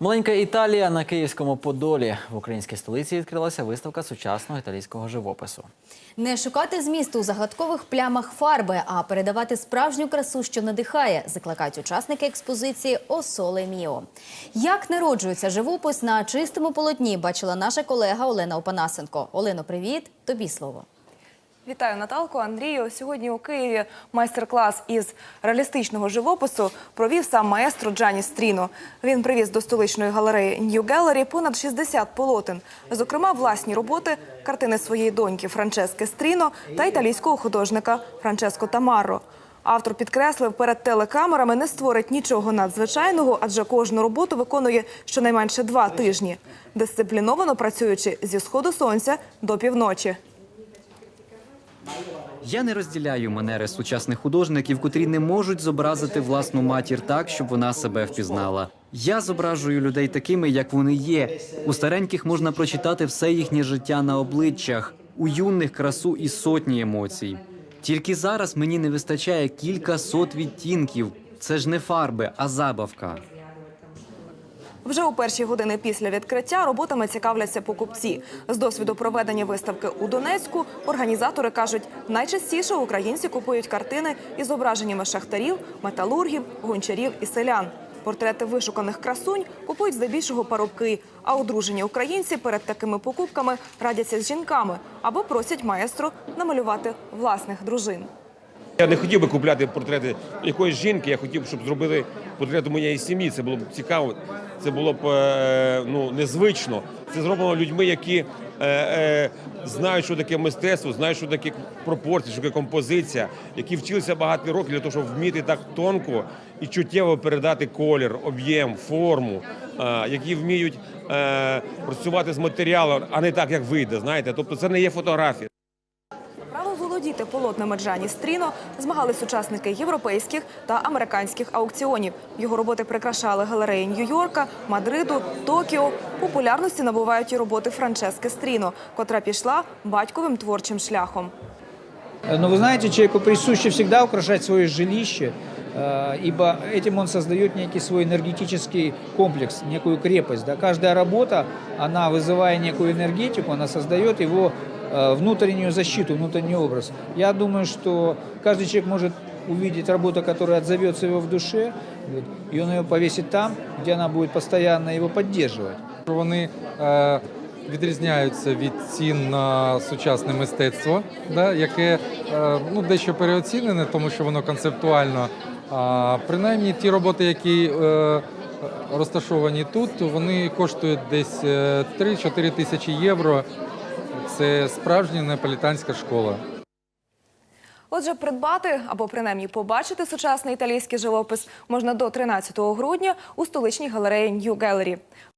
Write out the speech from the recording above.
Маленька Італія на Київському Подолі. В українській столиці відкрилася виставка сучасного італійського живопису. Не шукати змісту у загадкових плямах фарби, а передавати справжню красу, що надихає, закликають учасники експозиції Осоле Міо. Як народжується живопис на чистому полотні, бачила наша колега Олена Опанасенко. Олено, привіт, тобі слово. Вітаю Наталку, Андрію. Сьогодні у Києві майстер-клас із реалістичного живопису провів сам маестро Джані Стріно. Він привіз до столичної галереї New Gallery понад 60 полотен. Зокрема, власні роботи, картини своєї доньки Франчески Стріно та італійського художника Франческо Тамарро. Автор підкреслив, перед телекамерами не створить нічого надзвичайного, адже кожну роботу виконує щонайменше два тижні, дисципліновано працюючи зі сходу сонця до півночі. Я не розділяю манери сучасних художників, котрі не можуть зобразити власну матір так, щоб вона себе впізнала. Я зображую людей такими, як вони є. У стареньких можна прочитати все їхнє життя на обличчях, у юних красу і сотні емоцій. Тільки зараз мені не вистачає кілька сот відтінків. Це ж не фарби, а забавка. Вже у перші години після відкриття роботами цікавляться покупці. З досвіду проведення виставки у Донецьку організатори кажуть, найчастіше українці купують картини із зображеннями шахтарів, металургів, гончарів і селян. Портрети вишуканих красунь купують здебільшого парубки, а одружені українці перед такими покупками радяться з жінками або просять маестро намалювати власних дружин. Я не хотів би купляти портрети якоїсь жінки. Я хотів, щоб зробили портрети моєї сім'ї. Це було б цікаво, це було б е, ну, незвично. Це зроблено людьми, які е, е, знають, що таке мистецтво, знають, що таке пропорції, що таке композиція, які вчилися багато років для того, щоб вміти так тонко і чуттєво передати колір, об'єм, форму, е, які вміють е, працювати з матеріалом, а не так, як вийде. Знаєте, тобто це не є фотографія Право володіти полотнами Джані Стріно змагались учасники європейських та американських аукціонів. Його роботи прикрашали галереї Нью-Йорка, Мадриду, Токіо. Популярності набувають і роботи Франчески Стріно, котра пішла батьковим творчим шляхом. Но вы знаете, человеку присуще всегда украшать свое жилище, э, ибо этим он создает некий свой энергетический комплекс, некую крепость. Да? Каждая работа, она вызывая некую энергетику, она создает его э, внутреннюю защиту, внутренний образ. Я думаю, что каждый человек может увидеть работу, которая отзовется его в душе, и он ее повесит там, где она будет постоянно его поддерживать. Вони е, відрізняються від цін на сучасне мистецтво, да, яке е, ну, дещо переоцінене, тому що воно концептуально. А принаймні ті роботи, які е, розташовані тут, вони коштують десь е, 3-4 тисячі євро. Це справжня неаполітанська школа. Отже, придбати або принаймні побачити сучасний італійський живопис можна до 13 грудня у столичній галереї New Gallery.